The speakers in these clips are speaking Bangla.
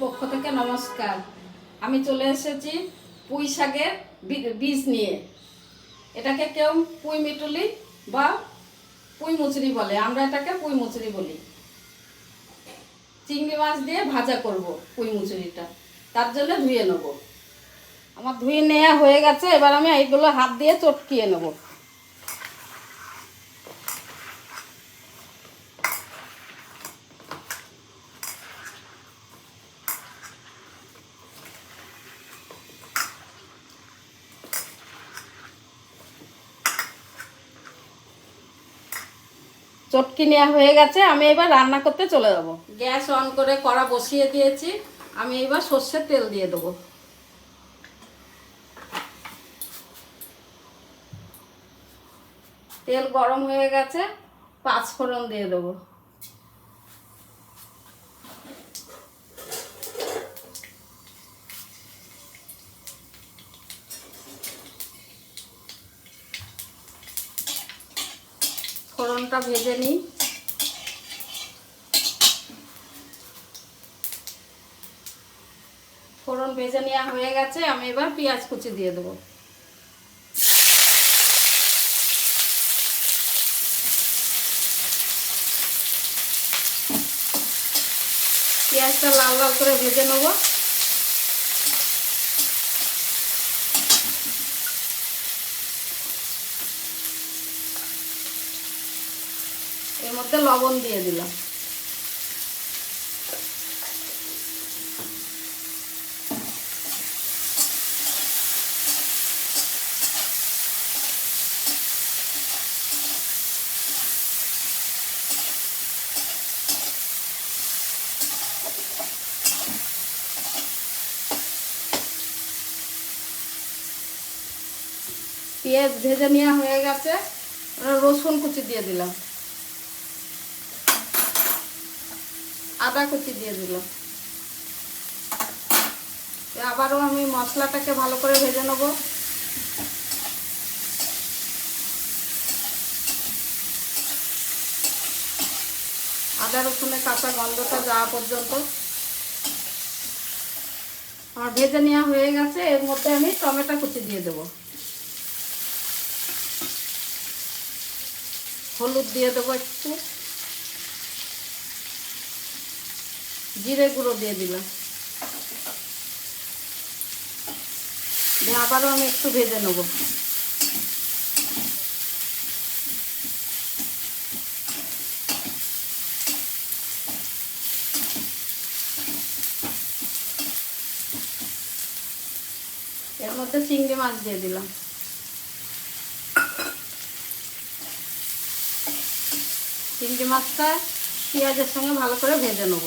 পক্ষ থেকে নমস্কার। আমি চলে এসেছি পুঁই শাকের বীজ নিয়ে। এটাকে কেউ পুঁই মিটুলি বা পুঁই মুচড়ি বলে। আমরা এটাকে পুঁই মুচড়ি বলি। চিংড়ি মাছ দিয়ে ভাজা করব পুঁই মুচুরিটা তার জন্য ধুয়ে নেব। আমার ধুয়ে নেওয়া হয়ে গেছে। এবার আমি এইগুলো হাত দিয়ে চটকিয়ে নেব। চটকি নেওয়া হয়ে গেছে, আমি এবার রান্না করতে চলে যাব। গ্যাস অন করে কড়া বসিয়ে দিয়েছি, আমি এবার সর্ষের তেল দিয়ে দেবো। তেল গরম হয়ে গেছে পাঁচ ফোড়ন দিয়ে দেবো। ফোড়নটা ভেজে নিই। ফোড়ন ভেজে নেওয়া হয়ে গেছে, আমি এবার পেঁয়াজ কুচি দিয়ে দেবো। পেঁয়াজটা লাল লাল করে ভেজে নেব। মধ্যে লবণ দিয়ে দিলাম। পেঁয়াজ ভেজে নেওয়া হয়ে গেছে। রসুন কুচি দিয়ে দিলাম। আদা কুচি দিয়ে দিলাম। আবারও আমি মশলাটাকে ভালো করে ভেজে নেব। আদা রসুনের কাঁচা গন্ধটা যাওয়া পর্যন্ত। আমার ভেজে নেওয়া হয়ে গেছে, এর মধ্যে আমি টমেটো কুচি দিয়ে দেবো। হলুদ দিয়ে দেবো একটু। জিরে গুঁড়ো দিয়ে দিলাম। দিয়ে আবারও আমি একটু ভেজে নেব। এর মধ্যে চিংড়ি মাছ দিয়ে দিলাম। চিংড়ি মাছটা পেঁয়াজের সঙ্গে ভালো করে ভেজে নেব।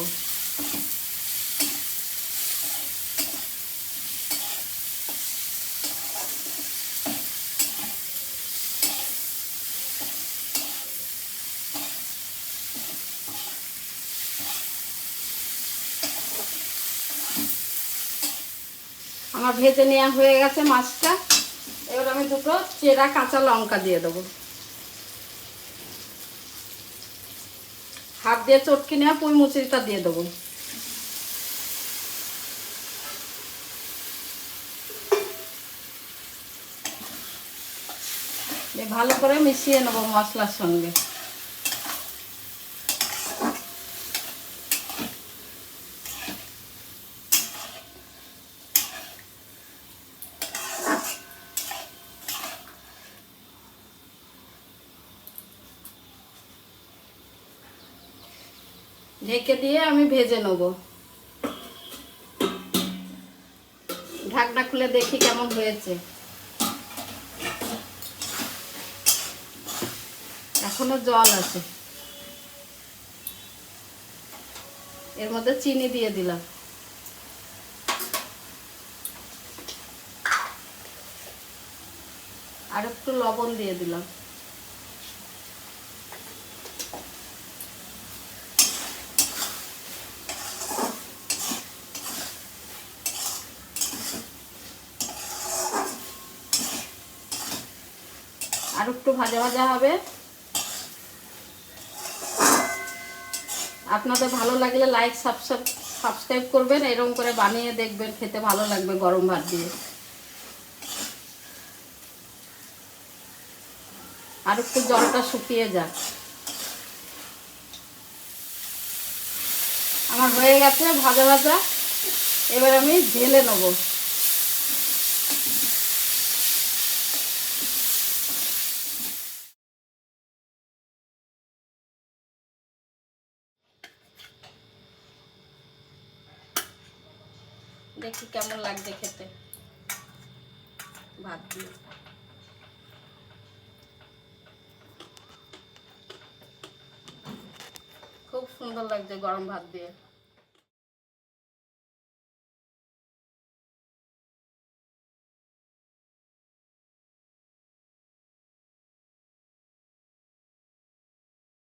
আমার ভেজে নেওয়া হয়ে গেছে মাছটা। এবার আমি দুটো চেরা কাঁচা লঙ্কা দিয়ে দেবো। হাত দিয়ে চটকে নেওয়া পুঁই মুচড়িটা দিয়ে দেবো। ভালো করে মিশিয়ে নেব মশলার সঙ্গে। ঢেকে দিয়ে আমি ভেজে নেব। ঢাকনা খুলে দেখি কেমন হয়েছে। এখনও জল আছে। এর মধ্যে চিনি দিয়ে দিলাম। আর একটু লবণ দিয়ে দিলাম। আর একটু ভাজা ভাজা হবে। আপনাদের ভালো লাগলে লাইক সাবস্ক্রাইব করবেন, এরকম করে বানিয়ে দেখবেন, খেতে ভালো লাগবে গরম ভাত দিয়ে। আর একটু জলটা শুকিয়ে যাক। আমার হয়ে গেছে ভাজা ভাজা। এবার আমি ঢেলে নেব। দেখি কেমন লাগছে খেতে? ভাত দিয়ে। খুব সুন্দর লাগছে গরম ভাত দিয়ে।